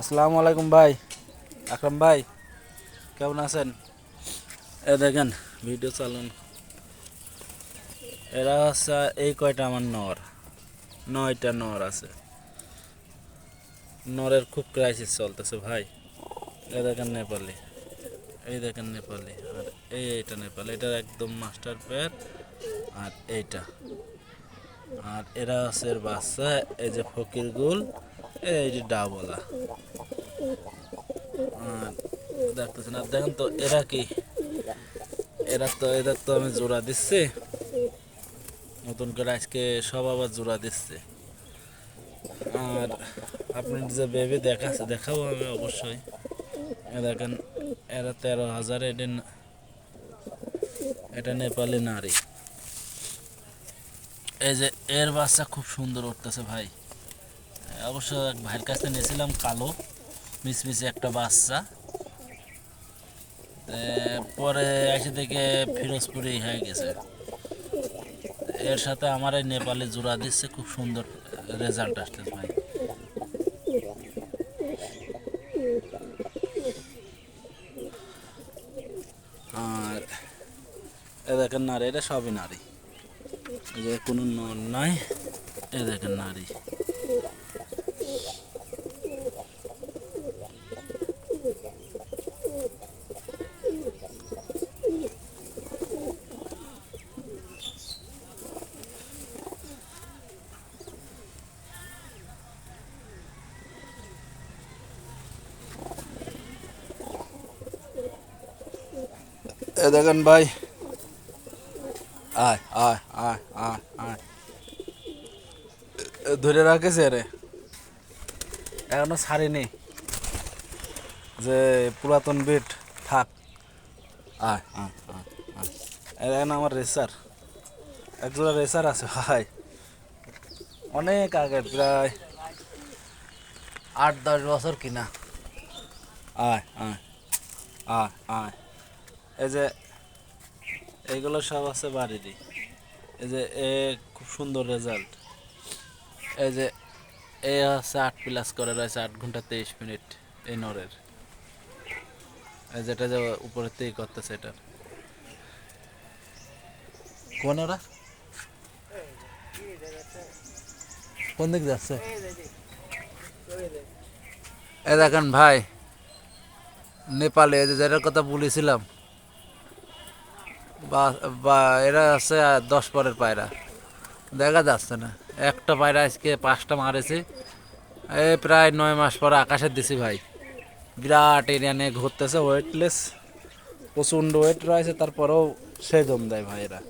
আসসালামু আলাইকুম ভাই। আকরাম ভাই, কেমন আছেন? এ দেখেন ভিডিও চালান। এরা হচ্ছে এই কয়টা আমার নর। নয়টা নর আছে। নরের খুব ক্রাইসিস চলতেছে ভাই। এ দেখেন নেপালি। এই দেখেন নেপালি। আর এই এইটা নেপালি। এটা একদম মাস্টার পেয়ার আর এইটা। আর এরা আছে বাচ্চা, এই যে ফকির গুল। এই যে ডাবলা। আর দেখতেছেন, আর দেখেন তো এরা কি? এরা তো, এদের তো আমি জোড়া দিচ্ছি। নতুন করে আজকে সব আবার জোড়া দিচ্ছে। আর আপনি যে বেবি দেখাচ্ছে দেখাবো আমি অবশ্যই। দেখেন, এরা তেরো হাজার, এটা এটা নেপালি নারী। এই যে এর বাচ্চা খুব সুন্দর উঠতেছে ভাই। অবশ্য এক ভাইয়ের কাছ নিয়েছিলাম কালো, মিসমিসে একটা বাচ্চা। পরে এসে থেকে ফিরোজপুরি হয়ে গেছে। এর সাথে আমার এই নেপালে জোড়া দিচ্ছে, খুব সুন্দর রেজাল্ট আসছে ভাই। আর এ দেখেন নারী, এটা সবই নারী। যে কোনো নর নাই এ দেখেন নারী। এ দেখেন ভাই। আয় আয় আয় আয় আয়। ধরে রাখেছে রে এখনও ছাড়িনি। যে পুরাতন বিট থাক। আয় আয় আয় আয়। এ দেখেন আমার রেসার একজোড়া রেসার আছে ভাই। অনেক আগের, প্রায় আট দশ বছর কিনা। আয় আয় আয় আয়। এই যে এইগুলো সব আছে বাড়িরই। এই যে এ খুব সুন্দর রেজাল্ট এই যে এ হচ্ছে আট প্লাস করে, রয়েছে আট ঘণ্টা তেইশ মিনিট এই নরের। এই যেটা যে উপরের থেকে করতেছে এটা। কোন ওরা? কোন দিক যাচ্ছে? এ দেখেন ভাই, নেপালে যে যেটার কথা বলেছিলাম বা এরা আছে দশ পরের পায়রা। দেখা যাচ্ছে না। একটা পায়রা আজকে পাঁচটা মারেছে। এ প্রায় নয় মাস পরে আকাশে দিছি ভাই। বিরাট এরিয়া নিয়ে ঘুরতেছে ওয়েটলেস প্রচণ্ড ওয়েট রয়েছে, তারপরেও সে জম দেয় ভাই এরা